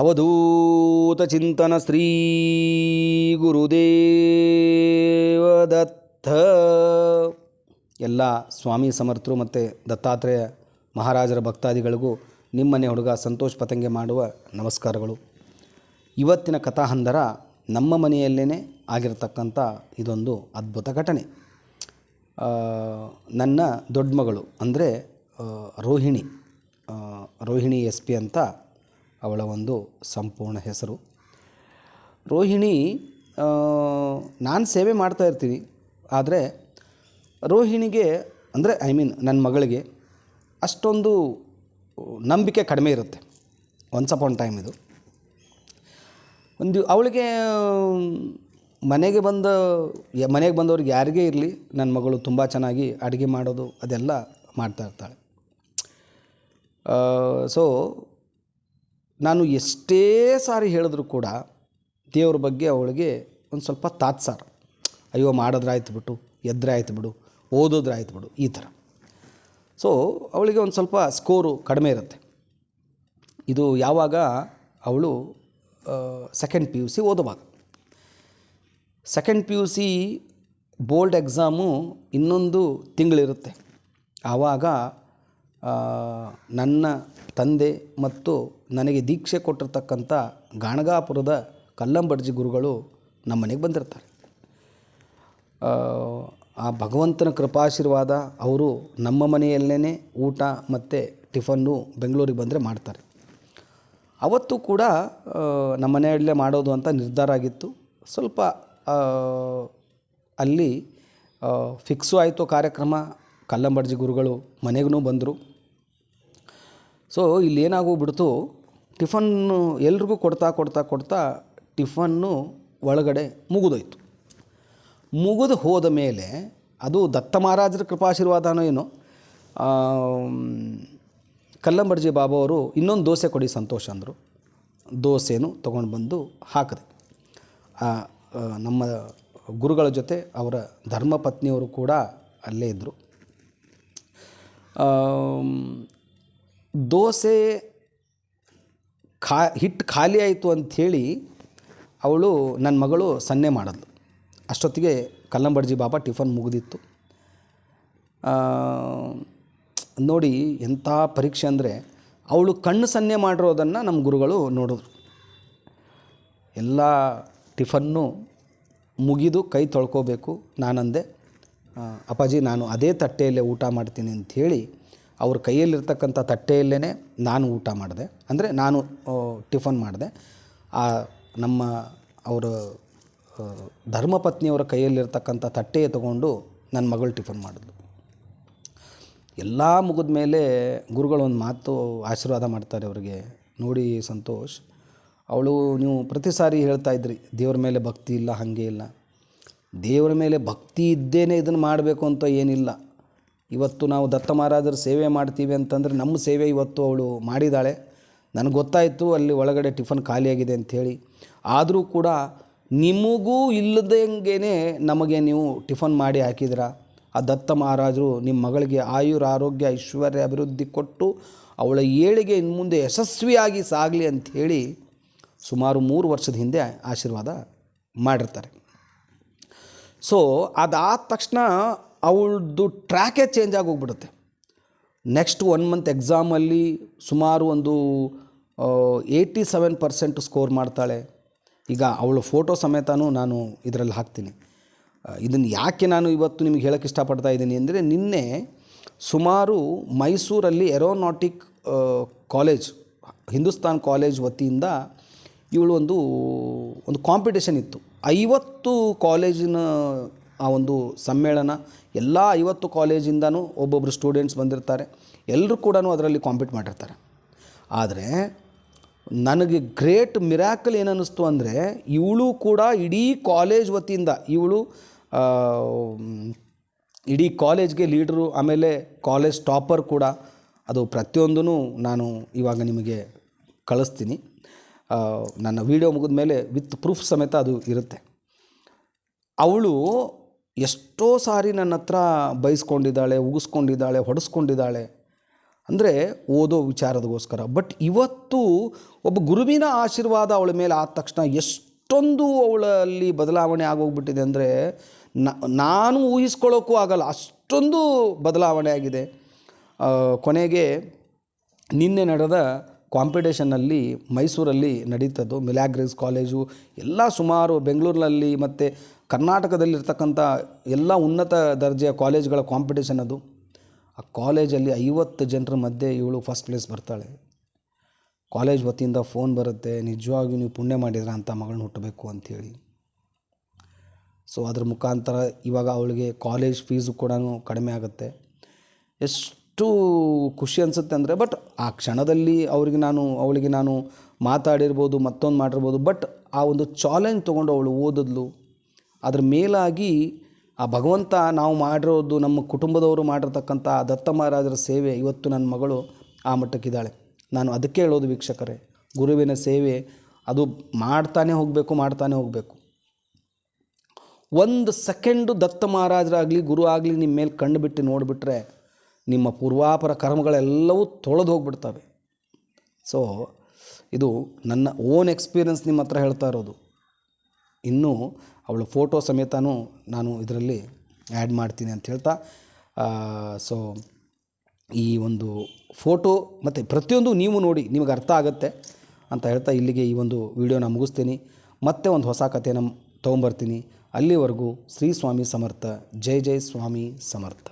ಅವಧೂತ ಚಿಂತನ ಶ್ರೀ ಗುರುದೇವದತ್ತ. ಎಲ್ಲ ಸ್ವಾಮಿ ಸಮರ್ಥರು ಮತ್ತು ದತ್ತಾತ್ರೇಯ ಮಹಾರಾಜರ ಭಕ್ತಾದಿಗಳಿಗೂ ನಿಮ್ಮನೆ ಹುಡುಗ ಸಂತೋಷ್ ಪತಂಗೆ ಮಾಡುವ ನಮಸ್ಕಾರಗಳು. ಇವತ್ತಿನ ಕಥಾಹಂದರ ನಮ್ಮ ಮನೆಯಲ್ಲೇ ಆಗಿರತಕ್ಕಂಥ ಇದೊಂದು ಅದ್ಭುತ ಘಟನೆ. ನನ್ನ ದೊಡ್ಡ ಮಗಳು ಅಂದರೆ ರೋಹಿಣಿ. ರೋಹಿಣಿ ಎಸ್ ಪಿ ಅಂತ ಅವಳ ಒಂದು ಸಂಪೂರ್ಣ ಹೆಸರು. ರೋಹಿಣಿ ನಾನು ಸೇವೆ ಮಾಡ್ತಾ ಇರ್ತೀನಿ, ಆದರೆ ರೋಹಿಣಿಗೆ, ಅಂದರೆ ಐ ಮೀನ್ ನನ್ನ ಮಗಳಿಗೆ ಅಷ್ಟೊಂದು ನಂಬಿಕೆ ಕಡಿಮೆ ಇರುತ್ತೆ ಒನ್ಸ್ ಅಪಾನ್ ಟೈಮ್ ಇದು. ಒಂದು ಅವಳಿಗೆ, ಮನೆಗೆ ಬಂದ, ಮನೆಗೆ ಬಂದವ್ರಿಗೆ ಯಾರಿಗೇ ಇರಲಿ ನನ್ನ ಮಗಳು ತುಂಬ ಚೆನ್ನಾಗಿ ಅಡುಗೆ ಮಾಡೋದು ಅದೆಲ್ಲ ಮಾಡ್ತಾ ಇರ್ತಾಳೆ. ಸೊ ನಾನು ಎಷ್ಟೇ ಸಾರಿ ಹೇಳಿದ್ರೂ ಕೂಡ ದೇವ್ರ ಬಗ್ಗೆ ಅವಳಿಗೆ ಒಂದು ಸ್ವಲ್ಪ ತಾತ್ಸಾರ. ಅಯ್ಯೋ ಮಾಡಿದ್ರೆ ಆಯ್ತು ಬಿಟ್ಟು ಎದ್ರೆ ಆಯ್ತು ಬಿಡು ಓದಿದ್ರೆ ಆಯ್ತು ಬಿಡು, ಈ ಥರ. ಸೊ ಅವಳಿಗೆ ಒಂದು ಸ್ವಲ್ಪ ಸ್ಕೋರು ಕಡಿಮೆ ಇರುತ್ತೆ. ಇದು ಯಾವಾಗ ಅವಳು ಸೆಕೆಂಡ್ ಪಿ ಯು ಸಿ ಓದುವಾಗ. Second P U C board exam ಇನ್ನೊಂದು ತಿಂಗಳಿರುತ್ತೆ. ಆವಾಗ ನನ್ನ ತಂದೆ ಮತ್ತು ನನಗೆ ದೀಕ್ಷೆ ಕೊಟ್ಟಿರ್ತಕ್ಕಂಥ ಗಾಣಗಾಪುರದ ಕಲ್ಲಂಬಡ್ಜಿ ಗುರುಗಳು ನಮ್ಮ ಮನೆಗೆ ಬಂದಿರ್ತಾರೆ. ಆ, ಭಗವಂತನ ಕೃಪಾಶೀರ್ವಾದ ಅವರು ನಮ್ಮ ಮನೆಯಲ್ಲೇ ಊಟ ಮತ್ತು ಟಿಫನ್ನು ಬೆಂಗಳೂರಿಗೆ ಬಂದರೆ ಮಾಡ್ತಾರೆ. ಅವತ್ತು ಕೂಡ ನಮ್ಮ ಮನೆಯಲ್ಲೇ ಮಾಡೋದು ಅಂತ ನಿರ್ಧಾರ ಆಗಿತ್ತು. ಸ್ವಲ್ಪ ಅಲ್ಲಿ ಫಿಕ್ಸು ಆಯಿತು ಕಾರ್ಯಕ್ರಮ. ಕಲ್ಲಂಬಡ್ಜಿ ಗುರುಗಳು ಮನೆಗೂ ಬಂದರು. ಸೊ ಇಲ್ಲಿ ಏನಾಗೋಗ್ಬಿಡ್ತು? ಟಿಫನ್ನು ಎಲ್ರಿಗೂ ಕೊಡ್ತಾ ಕೊಡ್ತಾ ಕೊಡ್ತಾ ಟಿಫನ್ನು ಒಳಗಡೆ ಮುಗಿದೋಯ್ತು. ಮುಗಿದು ಹೋದ ಮೇಲೆ ಅದು ದತ್ತ ಮಹಾರಾಜರ ಕೃಪಾಶೀರ್ವಾದನೋ ಏನೋ ಕಲ್ಲಂಬರ್ಜಿ ಬಾಬಾ ಅವರು ಇನ್ನೊಂದು ದೋಸೆ ಕೊಡಿ ಸಂತೋಷ ಅಂದರು. ದೋಸೆನೂ ತೊಗೊಂಡು ಬಂದು ಹಾಕಿದೆ. ನಮ್ಮ ಗುರುಗಳ ಜೊತೆ ಅವರ ಧರ್ಮಪತ್ನಿಯವರು ಕೂಡ ಅಲ್ಲೇ ಇದ್ದರು ದೋಸೆ ಖಾ ಹಿಟ್ಟು ಖಾಲಿ ಆಯಿತು ಅಂಥೇಳಿ ಅವಳು ನನ್ನ ಮಗಳು ಸನ್ನೆ ಮಾಡಿದ್ಲು. ಅಷ್ಟೊತ್ತಿಗೆ ಕಲ್ಲಂಬಡ್ಜಿ ಬಾಬಾ ಟಿಫನ್ ಮುಗಿದಿತ್ತು. ನೋಡಿ ಎಂಥ ಪರೀಕ್ಷೆ ಅಂದರೆ ಅವಳು ಕಣ್ಣು ಸನ್ನೆ ಮಾಡಿರೋದನ್ನು ನಮ್ಮ ಗುರುಗಳು ನೋಡಿದ್ರು. ಎಲ್ಲ ಟಿಫನ್ನು ಮುಗಿದು ಕೈ ತೊಳ್ಕೋಬೇಕು ನಾನಂದೆ. ಅಪ್ಪಾಜಿ ನಾನು ಅದೇ ತಟ್ಟೆಯಲ್ಲೇ ಊಟ ಮಾಡ್ತೀನಿ ಅಂಥೇಳಿ ಅವ್ರ ಕೈಯಲ್ಲಿರ್ತಕ್ಕಂಥ ತಟ್ಟೆಯಲ್ಲೇ ನಾನು ಊಟ ಮಾಡಿದೆ. ಅಂದರೆ ನಾನು ಟಿಫನ್ ಮಾಡಿದೆ. ಆ, ನಮ್ಮ ಅವರ ಧರ್ಮಪತ್ನಿಯವರ ಕೈಯಲ್ಲಿರ್ತಕ್ಕಂಥ ತಟ್ಟೆಯ ತಗೊಂಡು ನನ್ನ ಮಗಳು ಟಿಫನ್ ಮಾಡಿದ್ಲು. ಎಲ್ಲ ಮುಗಿದ ಮೇಲೆ ಗುರುಗಳು ಒಂದು ಮಾತು ಆಶೀರ್ವಾದ ಮಾಡ್ತಾರೆ ಅವರಿಗೆ. ನೋಡಿ ಸಂತೋಷ್, ಅವಳು ನೀವು ಪ್ರತಿ ಸಾರಿ ಹೇಳ್ತಾ ಇದ್ರಿ, ದೇವ್ರ ಮೇಲೆ ಭಕ್ತಿ ಇಲ್ಲ, ಹಾಗೆ ಇಲ್ಲ. ದೇವರ ಮೇಲೆ ಭಕ್ತಿ ಇದ್ದೇನೆ ಇದನ್ನು ಮಾಡಬೇಕು ಅಂತ ಏನಿಲ್ಲ. ಇವತ್ತು ನಾವು ದತ್ತ ಮಹಾರಾಜರ ಸೇವೆ ಮಾಡ್ತೀವಿ ಅಂತಂದರೆ ನಮ್ಮ ಸೇವೆ ಇವತ್ತು ಅವಳು ಮಾಡಿದ್ದಾಳೆ ನನಗೆ ಗೊತ್ತಾಯಿತು ಅಲ್ಲಿ ಒಳಗಡೆ ಟಿಫನ್ ಖಾಲಿಯಾಗಿದೆ ಅಂಥೇಳಿ ಆದರೂ ಕೂಡ ನಿಮಗೂ ಇಲ್ಲದಂಗೆ ನಮಗೆ ನೀವು ಟಿಫನ್ ಮಾಡಿ ಹಾಕಿದ್ರ? ಆ ದತ್ತ ಮಹಾರಾಜರು ನಿಮ್ಮ ಮಗಳಿಗೆ ಆಯುರ್ ಆರೋಗ್ಯ ಐಶ್ವರ್ಯ ಅಭಿವೃದ್ಧಿ ಕೊಟ್ಟು ಅವಳ ಏಳಿಗೆ ಇನ್ನು ಮುಂದೆ ಯಶಸ್ವಿಯಾಗಿ ಸಾಗಲಿ ಅಂಥೇಳಿ ಸುಮಾರು ಮೂರು ವರ್ಷದ ಹಿಂದೆ ಆಶೀರ್ವಾದ ಮಾಡಿರ್ತಾರೆ. ಸೊ ಅದಾದ ತಕ್ಷಣ ಅವಳದು ಟ್ರ್ಯಾಕೇ ಚೇಂಜ್ ಆಗೋಗ್ಬಿಡುತ್ತೆ. ನೆಕ್ಸ್ಟ್ ಒನ್ ಮಂತ್ ಎಕ್ಸಾಮಲ್ಲಿ ಸುಮಾರು ಒಂದು ಏಯ್ಟಿ ಸೆವೆನ್ ಪರ್ಸೆಂಟ್ ಸ್ಕೋರ್ ಮಾಡ್ತಾಳೆ. ಈಗ ಅವಳು ಫೋಟೋ ಸಮೇತನೂ ನಾನು ಇದರಲ್ಲಿ ಹಾಕ್ತೀನಿ. ಇದನ್ನು ಯಾಕೆ ನಾನು ಇವತ್ತು ನಿಮಗೆ ಹೇಳೋಕ್ಕೆ ಇಷ್ಟಪಡ್ತಾ ಇದ್ದೀನಿ ಅಂದರೆ ನಿನ್ನೆ ಸುಮಾರು ಮೈಸೂರಲ್ಲಿ ಏರೋನಾಟಿಕ್ ಕಾಲೇಜ್ ಹಿಂದೂಸ್ತಾನ್ ಕಾಲೇಜ್ ವತಿಯಿಂದ ಇವಳು ಒಂದು ಒಂದು ಕಾಂಪಿಟೇಷನ್ ಇತ್ತು. ಐವತ್ತು ಕಾಲೇಜಿನ ಆ ಒಂದು ಸಮ್ಮೇಳನ ಎಲ್ಲ ಐವತ್ತು ಕಾಲೇಜಿಂದನೂ ಒಬ್ಬೊಬ್ಬರು ಸ್ಟೂಡೆಂಟ್ಸ್ ಬಂದಿರ್ತಾರೆ. ಎಲ್ಲರೂ ಕೂಡ ಅದರಲ್ಲಿ ಕಾಂಪೀಟ್ ಮಾಡಿರ್ತಾರೆ. ಆದರೆ ನನಗೆ ಗ್ರೇಟ್ ಮಿರಾಕಲ್ ಏನನ್ನಿಸ್ತು ಅಂದರೆ ಇವಳು ಕೂಡ ಇಡೀ ಕಾಲೇಜ್ ವತಿಯಿಂದ ಇವಳು ಇಡೀ ಕಾಲೇಜ್ಗೆ ಲೀಡ್ರು ಆಮೇಲೆ ಕಾಲೇಜ್ ಟಾಪರ್ ಕೂಡ ಅದು ಪ್ರತಿಯೊಂದೂ ನಾನು ಇವಾಗ ನಿಮಗೆ ಕಳಿಸ್ತೀನಿ. ನನ್ನ ವೀಡಿಯೋ ಮುಗಿದ ಮೇಲೆ ವಿತ್ ಪ್ರೂಫ್ ಸಮೇತ ಅದು ಇರುತ್ತೆ. ಅವಳು ಎಷ್ಟೋ ಸಾರಿ ನನ್ನ ಹತ್ರ ಬೈಸ್ಕೊಂಡಿದ್ದಾಳೆ, ಉಗಿಸ್ಕೊಂಡಿದ್ದಾಳೆ, ಹೊಡೆಸ್ಕೊಂಡಿದ್ದಾಳೆ. ಅಂದರೆ ಓದೋ ವಿಚಾರದಗೋಸ್ಕರ. ಬಟ್ ಇವತ್ತು ಒಬ್ಬ ಗುರುವಿನ ಆಶೀರ್ವಾದ ಅವಳ ಮೇಲೆ ಆದ ತಕ್ಷಣ ಎಷ್ಟೊಂದು ಅವಳಲ್ಲಿ ಬದಲಾವಣೆ ಆಗೋಗ್ಬಿಟ್ಟಿದೆ ಅಂದರೆ ನಾನು ಊಹಿಸ್ಕೊಳ್ಳೋಕ್ಕೂ ಆಗಲ್ಲ, ಅಷ್ಟೊಂದು ಬದಲಾವಣೆ ಆಗಿದೆ. ಕೊನೆಗೆ ನಿನ್ನೆ ನಡೆದ ಕಾಂಪಿಟೇಷನಲ್ಲಿ ಮೈಸೂರಲ್ಲಿ ನಡೀತದ್ದು ಮಿಲಾಗ್ರಿಸ್ ಕಾಲೇಜು, ಎಲ್ಲ ಸುಮಾರು ಬೆಂಗಳೂರಿನಲ್ಲಿ ಮತ್ತು ಕರ್ನಾಟಕದಲ್ಲಿರ್ತಕ್ಕಂಥ ಎಲ್ಲ ಉನ್ನತ ದರ್ಜೆಯ ಕಾಲೇಜ್ಗಳ ಕಾಂಪಿಟೇಷನ್ ಅದು. ಆ ಕಾಲೇಜಲ್ಲಿ ಐವತ್ತು ಜನರ ಮಧ್ಯೆ ಇವಳು ಫಸ್ಟ್ ಪ್ಲೇಸ್ ಬರ್ತಾಳೆ. ಕಾಲೇಜ್ ವತಿಯಿಂದ ಫೋನ್ ಬರುತ್ತೆ ನಿಜವಾಗಿಯೂ ನೀವು ಪುಣ್ಯ ಮಾಡಿದ್ರೆ ಅಂತ ಮಗಳನ್ನ ಹುಟ್ಟಬೇಕು ಅಂಥೇಳಿ. ಸೊ ಅದ್ರ ಮುಖಾಂತರ ಇವಾಗ ಅವಳಿಗೆ ಕಾಲೇಜ್ ಫೀಸು ಕೂಡ ಕಡಿಮೆ ಆಗುತ್ತೆ. ಎಷ್ಟು ಖುಷಿ ಅನಿಸುತ್ತೆ ಅಂದರೆ ಬಟ್ ಆ ಕ್ಷಣದಲ್ಲಿ ಅವರಿಗೆ ನಾನು, ಅವಳಿಗೆ ನಾನು ಮಾತಾಡಿರ್ಬೋದು, ಮತ್ತೊಂದು ಮಾಡಿರ್ಬೋದು ಬಟ್ ಆ ಒಂದು ಚಾಲೆಂಜ್ ತೊಗೊಂಡು ಅವಳು ಓದಿದ್ಲು. ಅದ್ರ ಮೇಲಾಗಿ ಆ ಭಗವಂತ ನಾವು ಮಾಡಿರೋದು ನಮ್ಮ ಕುಟುಂಬದವರು ಮಾಡಿರ್ತಕ್ಕಂಥ ದತ್ತ ಮಹಾರಾಜರ ಸೇವೆ ಇವತ್ತು ನನ್ನ ಮಗಳು ಆ ಮಟ್ಟಕ್ಕಿದ್ದಾಳೆ. ನಾನು ಅದಕ್ಕೆ ಹೇಳೋದು ವೀಕ್ಷಕರೇ, ಗುರುವಿನ ಸೇವೆ ಅದು ಮಾಡ್ತಾನೆ ಹೋಗಬೇಕು ಮಾಡ್ತಾನೆ ಹೋಗಬೇಕು. ಒಂದು ಸೆಕೆಂಡು ದತ್ತ ಮಹಾರಾಜರಾಗಲಿ, ಗುರು ಆಗಲಿ ನಿಮ್ಮ ಮೇಲೆ ಕಣ್ಣು ಬಿಟ್ಟು ನೋಡಿಬಿಟ್ರೆ ನಿಮ್ಮ ಪೂರ್ವಾಪರ ಕರ್ಮಗಳೆಲ್ಲವೂ ತೊಳೆದು ಹೋಗ್ಬಿಡ್ತವೆ. ಸೊ ಇದು ನನ್ನ ಓನ್ ಎಕ್ಸ್ಪೀರಿಯನ್ಸ್ ನಿಮ್ಮ ಹತ್ರ ಹೇಳ್ತಾ ಇರೋದು. ಇನ್ನೂ ಅವಳ ಫೋಟೋ ಸಮೇತನೂ ನಾನು ಇದರಲ್ಲಿ ಆ್ಯಡ್ ಮಾಡ್ತೀನಿ ಅಂತ ಹೇಳ್ತಾ ಸೊ ಈ ಒಂದು ಫೋಟೋ ಮತ್ತು ಪ್ರತಿಯೊಂದು ನೀವು ನೋಡಿ ನಿಮಗೆ ಅರ್ಥ ಆಗುತ್ತೆ ಅಂತ ಹೇಳ್ತಾ ಇಲ್ಲಿಗೆ ಈ ಒಂದು ವಿಡಿಯೋನ ಮುಗಿಸ್ತೀನಿ. ಮತ್ತೆ ಒಂದು ಹೊಸ ಕಥೆನ ತೊಗೊಂಬರ್ತೀನಿ. ಅಲ್ಲಿವರೆಗೂ ಶ್ರೀ ಸ್ವಾಮಿ ಸಮರ್ಥ, ಜೈ ಜೈ ಸ್ವಾಮಿ ಸಮರ್ಥ.